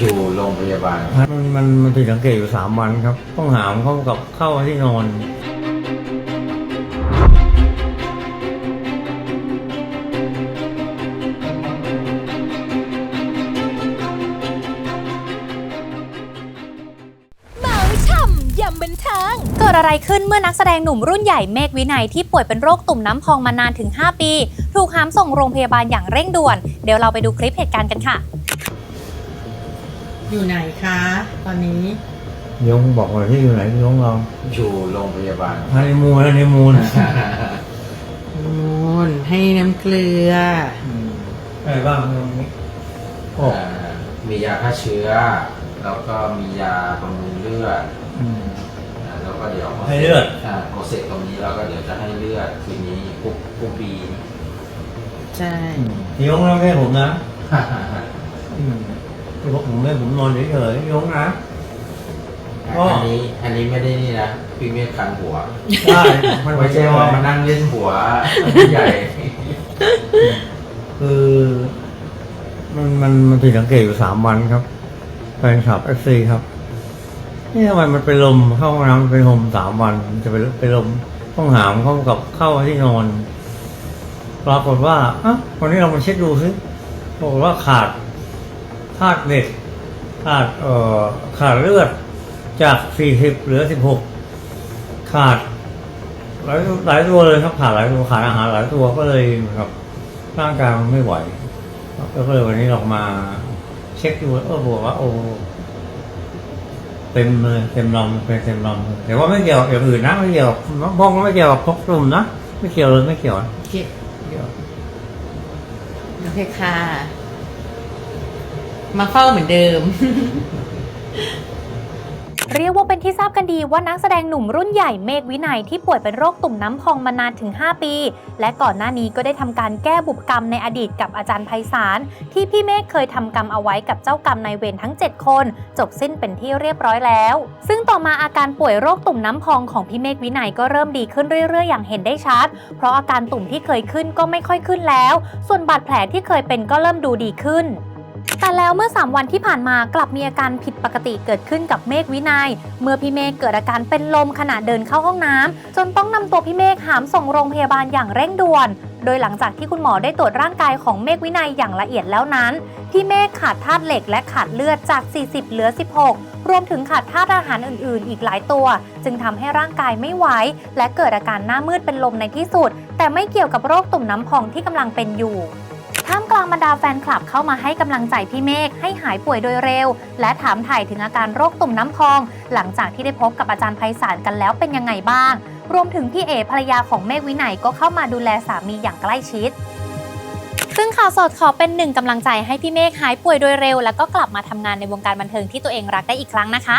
อยู่โรงพยาบาล มันมันมันผิดสังเกตอยู่สามวันครับต้องหามเข้ากับเข้าที่นอนเมาช่ำยำบันเทิงเกิดอะไรขึ้นเมื่อนักแสดงหนุ่มรุ่นใหญ่เมฆวินัยที่ป่วยเป็นโรคตุ่มน้ำพองมานานถึง 5 ปี ถูกหามส่งโรงพยาบาลอย่างเร่งด่วน เดี๋ยวเราไปดูคลิปเหตุการณ์กันค่ะ อยู่ไหนคะ ตอนนี้ ยงบอกว่าที่อยู่ไหนยงเราอยู่โรงพยาบาลฮันนีมูนฮันนีมูนนูนให้น้ำเกลือ อะไรบ้างตรงนี้โอ้เอ่อมียาฆ่าเชื้อ แล้วก็มียาบำรุงเลือดอืม อ่าแล้วก็เดี๋ยวพให้เลือดอ่าพอเสร็จตรงนี้เราก็เดี๋ยวจะให้เลือดทีนี้ปุ๊บปุ๊บบีใช่ ยงเราแค่ผมนะอืม ผมผมไม่ผมนอนเฉยๆยงนะอันนี้อันนี้ไม่ได้นี่นะพี่เมฆคันหัวใช่มันไม่ไม่ใช่ใช่ว่าว่ามานั่งเล่นหัวผู้ใหญ่ คือมันมันมันผิดสังเกตอยู่สามวันครับแฟนคลับเอฟซีครับนี่ทำไมมันเป็นลมเข้าห้องน้ำเป็นลมสามวันมันจะเป็นเป็นลมต้องหามเข้ากับเข้าที่นอนปรากฏว่าอะวันนี้เรามาเช็คดูซิปรากฏว่าขาด ขาดเด็กขาดเอ่อขาดเลือดจากสี่สิบเหลือสิบหกขาดหลายหลายตัวเลยครับขาดหลายตัวขาดอาหารหลายตัวก็เลยเหมือนกับร่างกายมันไม่ไหวครับแล้วก็เลยวันนี้เรามาเช็คดูเออบอกว่าโอ้เต็มเลยเต็มลำเป็นเต็มลำเลยแต่ว่าไม่เกี่ยวกับอย่างอื่นนะไม่เกี่ยวกับน้องพองก็ไม่เกี่ยวกับพกตุ่มนะไม่เกี่ยวเลยไม่เกี่ยวโอเคไม่เกี่ยวโอเคค่ะ มาเฝ้าเหมือนเดิม เรียกว่าเป็นที่ทราบกันดีว่านักแสดงหนุ่มรุ่นใหญ่เมฆวินัยที่ป่วยเป็นโรคตุ่มน้ำพองมานานถึง 5 ปี และก่อนหน้านี้ก็ได้ทำการแก้บุพกรรมในอดีตกับอาจารย์ไพศาลที่พี่เมฆเคยทำกรรมเอาไว้กับเจ้ากรรมนายเวรทั้ง 7 คน จบสิ้นเป็นที่เรียบร้อยแล้ว ซึ่งต่อมาอาการป่วยโรคตุ่มน้ำพองของพี่เมฆวินัยก็เริ่มดีขึ้นเรื่อยๆ อย่างเห็นได้ชัด เพราะอาการตุ่มที่เคยขึ้นก็ไม่ค่อยขึ้นแล้ว ส่วนบาดแผลที่เคยเป็นก็เริ่มดูดีขึ้น แต่แล้วเมื่อ 3 วันที่ผ่านมากลับมีอาการผิดปกติเกิดขึ้นกับเมฆวินัย เมื่อพี่เมฆเกิดอาการเป็นลมขณะเดินเข้าห้องน้ำจนต้องนำตัวพี่เมฆหามส่งโรงพยาบาลอย่างเร่งด่วน โดยหลังจากที่คุณหมอได้ตรวจร่างกายของเมฆวินัยอย่างละเอียดแล้วนั้น พี่เมฆขาดธาตุเหล็กและขาดเลือดจาก 40 เหลือ 16 รวมถึงขาดธาตุอาหารอื่น ๆ อีกหลายตัว จึงทำให้ร่างกายไม่ไหวและเกิดอาการหน้ามืดเป็นลมในที่สุด แต่ไม่เกี่ยวกับโรคตุ่มน้ำพองที่กำลังเป็นอยู่ ท่ามกลางบรรดาแฟนคลับเข้ามาให้กำลังใจพี่เมฆให้หายป่วยโดยเร็ว และถามถ่ายถึงอาการโรคตุ่มน้ำพอง หลังจากที่ได้พบกับอาจารย์ไพศาลกันแล้วเป็นยังไงบ้าง รวมถึงพี่เอภรรยาของเมฆวินัยก็เข้ามาดูแลสามีอย่างใกล้ชิดซึ่งข่าวสดขอเป็นหนึ่งกำลังใจให้พี่เมฆหายป่วยโดยเร็ว แล้วก็กลับมาทำงานในวงการบันเทิงที่ตัวเองรักได้อีกครั้งนะคะ